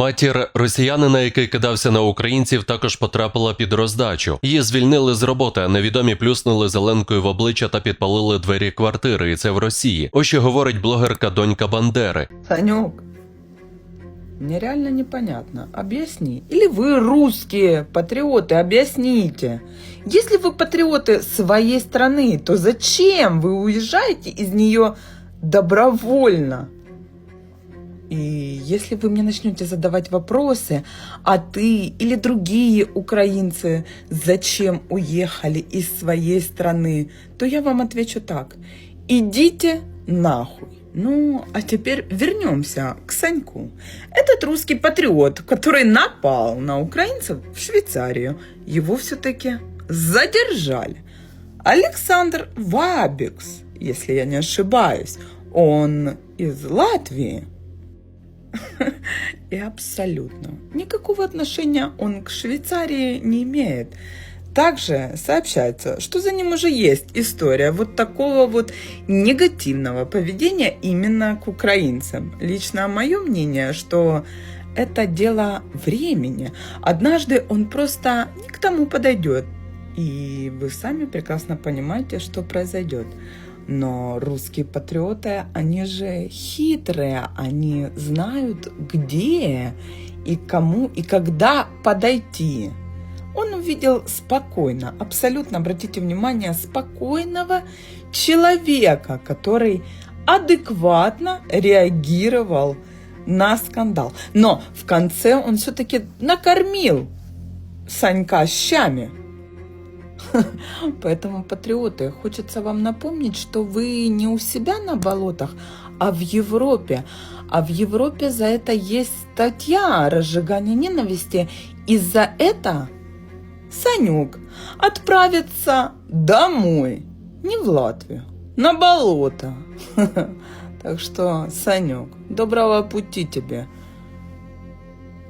Матір росіянина, який кидався на українців, також потрапила під роздачу. Її звільнили з роботи, а невідомі плюснули зеленкою в обличчя та підпалили двері квартири. І це в Росії. Ось що говорить блогерка донька Бандери. Санек, мне реально непонятно. Объясни. Или вы русские патриоты, объясните. Если вы патриоты своей страны, то зачем вы уезжаете из нее добровольно? И если вы мне начнете задавать вопросы, а ты или другие украинцы зачем уехали из своей страны, то я вам отвечу так. Идите нахуй. Ну, а теперь вернемся к Саньку. Этот русский патриот, который напал на украинцев в Швейцарию, его все-таки задержали. Александр Вабикс, если я не ошибаюсь, он из Латвии. И абсолютно никакого отношения он к Швейцарии не имеет. Также сообщается, что за ним уже есть история вот такого вот негативного поведения именно к украинцам. Лично мое мнение, что это дело времени. Однажды он просто не к тому подойдет. И вы сами прекрасно понимаете, что произойдет. Но русские патриоты, они же хитрые, они знают, где и кому и когда подойти. Он увидел спокойно, абсолютно, обратите внимание, спокойного человека, который адекватно реагировал на скандал. Но в конце он все-таки накормил Санька щами. Поэтому, патриоты, хочется вам напомнить, что вы не у себя на болотах, а в Европе. А в Европе за это есть статья о разжигании ненависти. И за это Санюк отправится домой, не в Латвию, на болото. Так что, Санюк, доброго пути тебе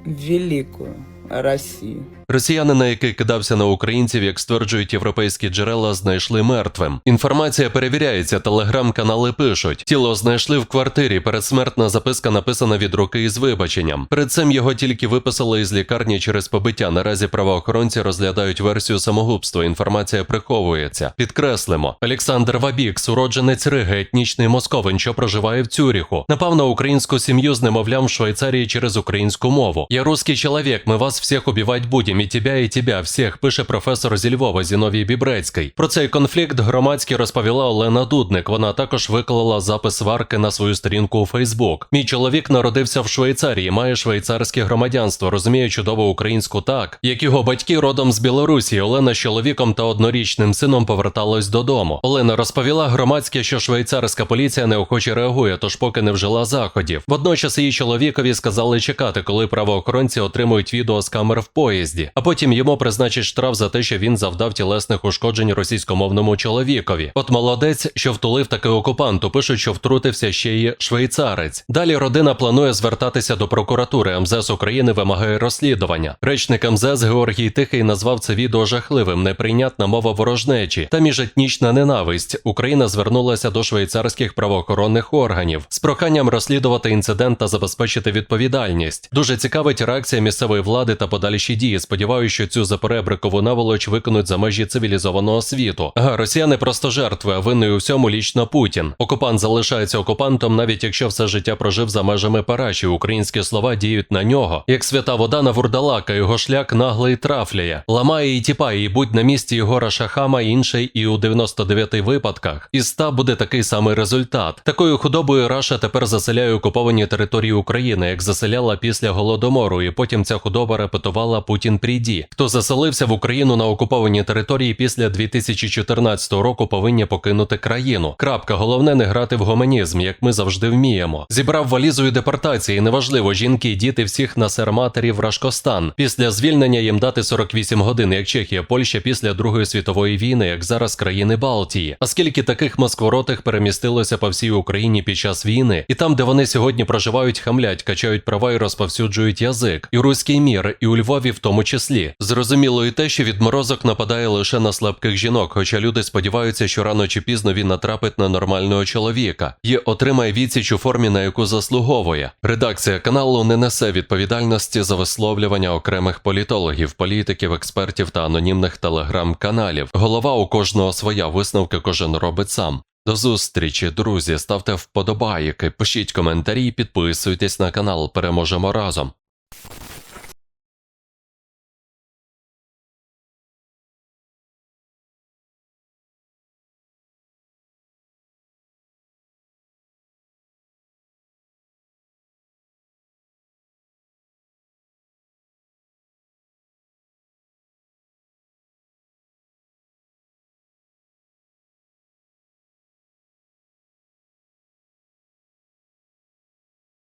великую Россию. Росіянина, який кидався на українців, як стверджують європейські джерела, знайшли мертвим. Інформація перевіряється. Телеграм-канали пишуть: тіло знайшли в квартирі. Передсмертна записка написана від руки із вибаченням. Перед цим його тільки виписали із лікарні через побиття. Наразі правоохоронці розглядають версію самогубства. Інформація приховується. Підкреслимо, Олександр Вабікс, уродженець Риги, етнічний московин, що проживає в Цюріху, напав на українську сім'ю з немовлям в Швейцарії через українську мову. Я русский чоловік. Ми вас всіх убивать будем. І тебя, і тебя всіх, пише професор зі Львова Зіновій Бібрецький. Про цей конфлікт громадський розповіла Олена Дудник. Вона також виклала запис сварки на свою сторінку у Фейсбук. Мій чоловік народився в Швейцарії, має швейцарське громадянство, розуміє чудово українську так, як його батьки родом з Білорусі. Олена з чоловіком та однорічним сином поверталась додому. Олена розповіла громадське, що швейцарська поліція неохоче реагує, тож поки не вжила заходів. Водночас її чоловікові сказали чекати, коли правоохоронці отримують відео з камер в поїзді, а потім йому призначать штраф за те, що він завдав тілесних ушкоджень російськомовному чоловікові. От молодець, що втулив таки окупанту, пишуть, що втрутився ще й швейцарець. Далі родина планує звертатися до прокуратури. МЗС України вимагає розслідування. Речник МЗС Георгій Тихий назвав це відео жахливим, неприйнятна мова ворожнечі та міжетнічна ненависть. Україна звернулася до швейцарських правоохоронних органів з проханням розслідувати інцидент та забезпечити відповідальність. Дуже цікавить реакція місцевої влади та подальші дії. Сподіваюся, що цю заперебрикову наволоч виконуть за межі цивілізованого світу. Ага, росіяни просто жертви, а винний у всьому лічно Путін. Окупант залишається окупантом, навіть якщо все життя прожив за межами Параші. Українські слова діють на нього. Як свята вода на вурдалака, його шлях наглий трафляє, ламає і тіпає, і будь на місці Єгора Шахама, інший і у 99 випадках. Із 100 буде такий самий результат. Такою худобою Раша тепер заселяє окуповані території України, як заселяла після голодомору, і потім ця худоба репетувала Путін пріді. Хто заселився в Україну на окуповані території після 2014 року, повинні покинути країну. Крапка, головне не грати в гуманізм, як ми завжди вміємо. Зібрав валізою депортації. Неважливо, жінки, діти всіх на серматері в Рашкостан. Після звільнення їм дати 48 годин, як Чехія, Польща після Другої світової війни, як зараз країни Балтії. А скільки таких москворотих перемістилося по всій Україні під час війни, і там, де вони сьогодні проживають, хамлять, качають права і розповсюджують язик, і руський мір, і у Львові в тому числі. Зрозуміло і те, що відморозок нападає лише на слабких жінок, хоча люди сподіваються, що рано чи пізно він натрапить на нормального чоловіка і отримає відсіч у формі, на яку заслуговує. Редакція каналу не несе відповідальності за висловлювання окремих політологів, політиків, експертів та анонімних телеграм-каналів. Голова у кожного своя висновки кожен робить сам. До зустрічі, друзі. Ставте вподобайки, пишіть коментарі, підписуйтесь на канал. Переможемо разом.